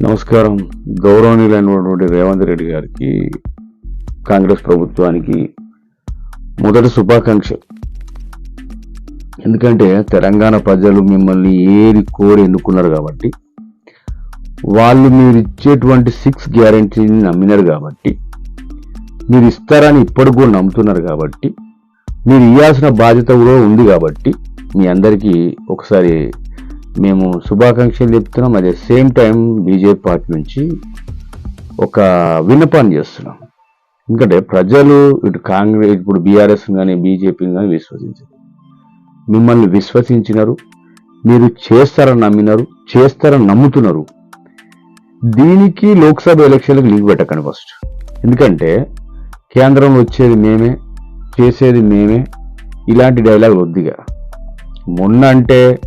నమస్కారం. గౌరవనీయులైనటువంటి రేవంత్ రెడ్డి గారికి కాంగ్రెస్ ప్రభుత్వానికి మొదటి శుభాకాంక్షలు ఎందుకంటే తెలంగాణ ప్రజలు మిమ్మల్ని ఏరి కోరి ఎన్నుకున్నారు కాబట్టి వాళ్ళు మీరు ఇచ్చేటువంటి సిక్స్ గ్యారంటీని నమ్మినారు కాబట్టి మీరు ఇస్తారని ఇప్పటికి కూడా నమ్ముతున్నారు కాబట్టి మీరు ఇవ్వాల్సిన బాధ్యత కూడా ఉంది కాబట్టి మీ అందరికీ ఒకసారి మేము శుభాకాంక్షలు చెప్తున్నాం. అదే సేమ్ టైం బీజేపీ పార్టీ నుంచి ఒక విన్నపాన్ని చేస్తున్నాం. ఎందుకంటే ప్రజలు ఇటు కాంగ్రెస్ ఇప్పుడు బీఆర్ఎస్ కానీ బీజేపీని కానీ విశ్వసించారు. మిమ్మల్ని విశ్వసించినారు. మీరు చేస్తారని నమ్మినారు. చేస్తారని నమ్ముతున్నారు. దీనికి లోక్సభ ఎలక్షన్లకు లీవ్ పెట్టకండి ఫస్ట్ ఎందుకంటే కేంద్రంలో వచ్చేది మేమే చేసేది మేమే. ఇలాంటి డైలాగ్ వద్దిగా. మొన్న అంటే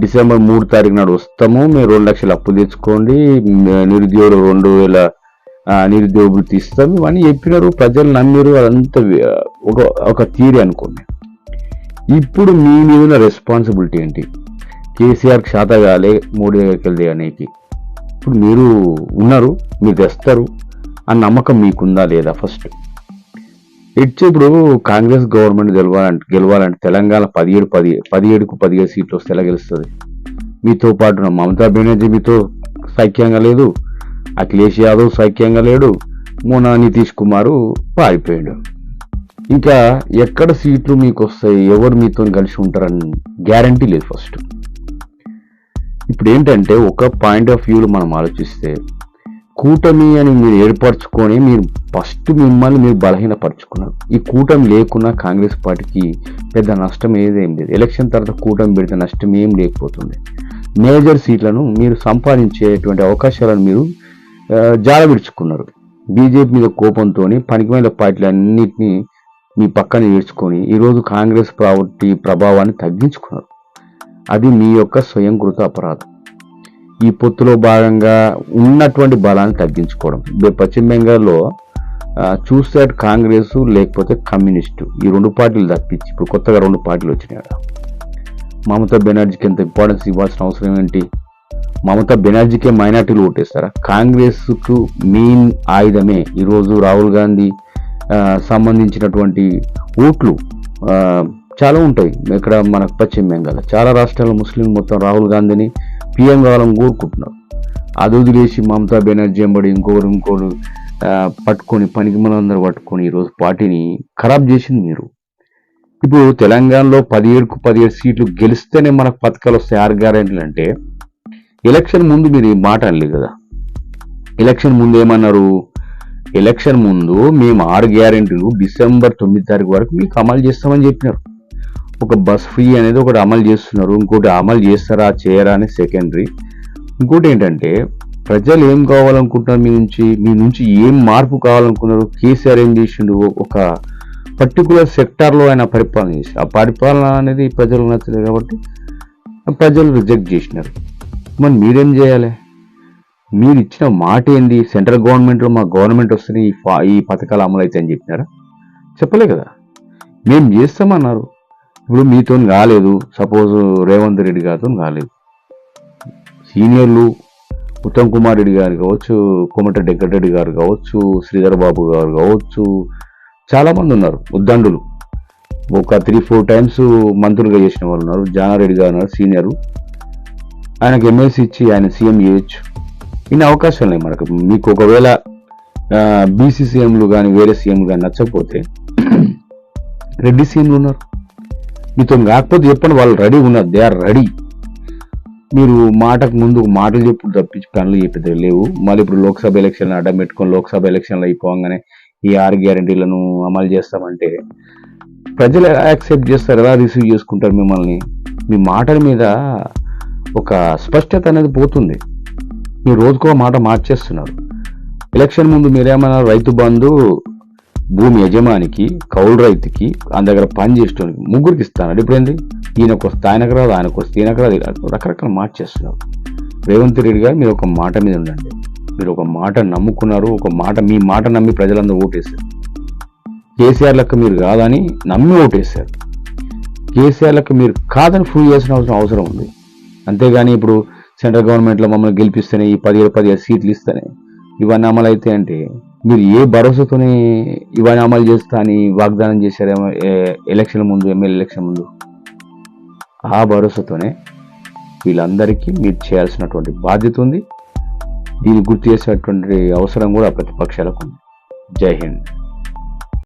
డిసెంబర్ మూడు తారీఖు నాడు వస్తాము. మీరు రెండు లక్షలు అప్పు తెచ్చుకోండి. నిరుద్యోగులు రెండు వేల నిరుద్యోగులు నిరుద్యోగ వృత్తి ఇస్తాం ఇవన్నీ చెప్పినారు. ప్రజలు నమ్మిరు. అదంతా ఒక ఒక థీరీ అనుకోండి. ఇప్పుడు మీ మీద ఉన్న రెస్పాన్సిబిలిటీ ఏంటి? కేసీఆర్ శాతగాలే మూడు దగ్గరికి అనేకి. ఇప్పుడు మీరు ఉన్నారు. మీరు తెస్తారు. ఆ నమ్మకం మీకుందా లేదా ఫస్ట్? ఇచ్చి ఇప్పుడు కాంగ్రెస్ గవర్నమెంట్ గెలవాలంటే గెలవాలంటే తెలంగాణ పదిహేడు పది పదిహేడుకు పదిహేడు సీట్లు వస్తే ఎలా గెలుస్తుంది? మీతో పాటు మమతా బెనర్జీ మీతో సైక్యంగా లేదు అఖిలేష్ యాదవ్ సైక్యంగా లేడు మొన్న నితీష్ కుమార్ పారిపోయాడు. ఇంకా ఎక్కడ సీట్లు మీకు వస్తాయి ఎవరు మీతో కలిసి ఉంటారని గ్యారంటీ లేదు ఫస్ట్. ఇప్పుడు ఏంటంటే ఒక పాయింట్ ఆఫ్ వ్యూలో మనం ఆలోచిస్తే కూటమి అని మీరు ఏర్పరచుకొని మీరు ఫస్ట్ మిమ్మల్ని మీరు బలహీనపరచుకున్నారు. ఈ కూటమి లేకున్నా కాంగ్రెస్ పార్టీకి పెద్ద నష్టం ఏదేం లేదు. ఎలక్షన్ తర్వాత కూటమి పెడితే నష్టం ఏం లేకపోతుంది మేజర్ సీట్లను మీరు సంపాదించేటువంటి అవకాశాలను మీరు ఆ, బీజేపీ మీద కోపంతో పనికిమైన పార్టీలు అన్నింటినీ మీ పక్కన ఏడ్చుకొని ఈరోజు కాంగ్రెస్ పార్టీ ప్రభావాన్ని తగ్గించుకున్నారు. అది మీ యొక్క స్వయంకృత అపరాధం. ఈ పొత్తులో భాగంగా ఉన్నటువంటి బలాన్ని తగ్గించుకోవడం. పశ్చిమ బెంగాల్లో చూస్తే కాంగ్రెస్ లేకపోతే కమ్యూనిస్టు. ఈ రెండు పార్టీలు తప్పించి ఇప్పుడు కొత్తగా రెండు పార్టీలు వచ్చినాయి మమతా బెనర్జీకి ఎంత ఇంపార్టెన్స్ ఇవ్వాల్సిన అవసరం ఏంటి? మమతా బెనర్జీకే మైనార్టీలు ఓటేస్తారా? కాంగ్రెస్కు మెయిన్ ఆయుధమే ఈరోజు రాహుల్ గాంధీ సంబంధించినటువంటి ఓట్లు. చాలా ఉంటాయి. ఇక్కడ మన పశ్చిమ బెంగాల్ చాలా రాష్ట్రాల్లో ముస్లిం మొత్తం రాహుల్ గాంధీని పిఎం కావాలని కోరుకుంటున్నారు అది వదిలేసి మమతా బెనర్జీ ఎంబడి ఇంకోరు ఇంకోరు పట్టుకొని పనికి మనందరూ పట్టుకొని ఈరోజు పార్టీని ఖరాబ్ చేసింది మీరు. ఇప్పుడు తెలంగాణలో పదిహేడుకు పదిహేడు సీట్లు గెలిస్తేనే మనకు పథకాలు వస్తాయి. ఆరు గ్యారెంటీలు అంటే ఎలక్షన్ ముందు మీరు ఈ మాట అనలేదు కదా. ఎలక్షన్ ముందు ఏమన్నారు? ఎలక్షన్ ముందు మేము ఆరు గ్యారెంటీలు డిసెంబర్ తొమ్మిది తారీఖు వరకు మీకు అమలు చేస్తామని చెప్పినారు. ఒక బస్ ఫ్రీ అనేది ఒకటి అమలు చేస్తున్నారు ఇంకోటి అమలు చేస్తారా చేయరా అని సెకండరీ ఇంకోటి ఏంటంటే ప్రజలు ఏం కావాలనుకుంటున్నారు మీ నుంచి మీ నుంచి ఏం మార్పు కావాలనుకున్నారు కేసీఆర్ ఏం చేసిండు ఒక పర్టికులర్ సెక్టార్లో ఆయన పరిపాలన చేసి ఆ పరిపాలన అనేది ప్రజలకు నచ్చలేదు కాబట్టి ప్రజలు రిజెక్ట్ చేసినారు. మరి మీరేం చేయాలి? మీరు ఇచ్చిన మాట ఏంది? సెంట్రల్ గవర్నమెంట్లో మా గవర్నమెంట్ వస్తే ఈ ఈ పథకాలు అమలు అవుతాయని చెప్పినారా? చెప్పలే కదా. మేము చేస్తామన్నారు. ఇప్పుడు మీతో కాలేదు. సపోజ్ రేవంత్ రెడ్డి గారితో కాలేదు. సీనియర్లు ఉత్తమ్ కుమార్ రెడ్డి గారు కావచ్చు కోమటిరెడ్డి వెంకటరెడ్డి గారు కావచ్చు శ్రీధర్ బాబు గారు కావచ్చు చాలా మంది ఉన్నారు ఉద్దండులు. ఒక త్రీ ఫోర్ టైమ్స్ మంత్రులుగా చేసిన వాళ్ళు ఉన్నారు. జానారెడ్డి గారు ఉన్నారు సీనియర్. ఆయనకు ఎమ్మెల్సీ ఇచ్చి ఆయన సీఎం చేయొచ్చు. ఇన్ని అవకాశాలు ఉన్నాయి మనకు. మీకు ఒకవేళ బీసీ సీఎంలు కానీ వేరే సీఎంలు కానీ నచ్చకపోతే రెడ్డి సీఎంలు ఉన్నారు. మీతో కాకపోతే చెప్పండి వాళ్ళు రెడీ ఉన్నారు. దే ఆర్ రెడీ మీరు మాటకు ముందు మాటలు చెప్పుడు తప్పించి పనులు చెప్పేది లేవు. మళ్ళీ ఇప్పుడు లోక్సభ ఎలక్షన్ అడ్డం పెట్టుకొని లోక్సభ ఎలక్షన్లు అయిపోగానే ఈ ఆరు గ్యారంటీలను అమలు చేస్తామంటే ప్రజలు ఎలా యాక్సెప్ట్ చేస్తారు ఎలా రిసీవ్ చేసుకుంటారు మిమ్మల్ని? మీ మాటల మీద ఒక స్పష్టత అనేది పోతుంది. మీరు రోజుకో మాట మార్చేస్తున్నారు. ఎలక్షన్ ముందు మీరేమన్నారు రైతు బంధు భూమి యజమానికి కౌలు రైతుకి ఆయన దగ్గర పని చేసేటోనికి ముగ్గురికి ఇస్తాను ఇప్పుడు ఏంటి ఈయనకు వస్తే ఆయనకు రాదు ఆయనకు వస్తే ఈయనకు రాదు రకరకాల మాట మార్చేస్తున్నారు. రేవంత్ రెడ్డి గారు మీరు ఒక మాట మీద ఉండండి. మీరు ఒక మాట నమ్ముకున్నారు ఒక మాట మీ మాట నమ్మి ప్రజలందరూ ఓటేశారు. కేసీఆర్ లెక్క మీరు కాదని నమ్మి ఓటేశారు. కేసీఆర్ లెక్క మీరు కాదని ప్రూవ్ చేసిన అవసరం అవసరం ఉంది. అంతేగాని ఇప్పుడు సెంట్రల్ గవర్నమెంట్లో మమ్మల్ని గెలిపిస్తేనే ఈ పదిహేడు పదిహేడు సీట్లు ఇస్తేనే ఇవన్నీ అమలు అయితే అంటే మీరు ఏ భరోసాతోని ఇవన్నీ అమలు చేస్తా అని వాగ్దానం చేశారేమో ఎలక్షన్ ముందు ఎమ్మెల్యే ఎలక్షన్ ముందు? ఆ భరోసాతోనే వీళ్ళందరికీ మీరు చేయాల్సినటువంటి బాధ్యత ఉంది. దీన్ని గుర్తు చేసేటువంటి అవసరం కూడా ప్రతిపక్షాలకు ఉంది. జై హింద్.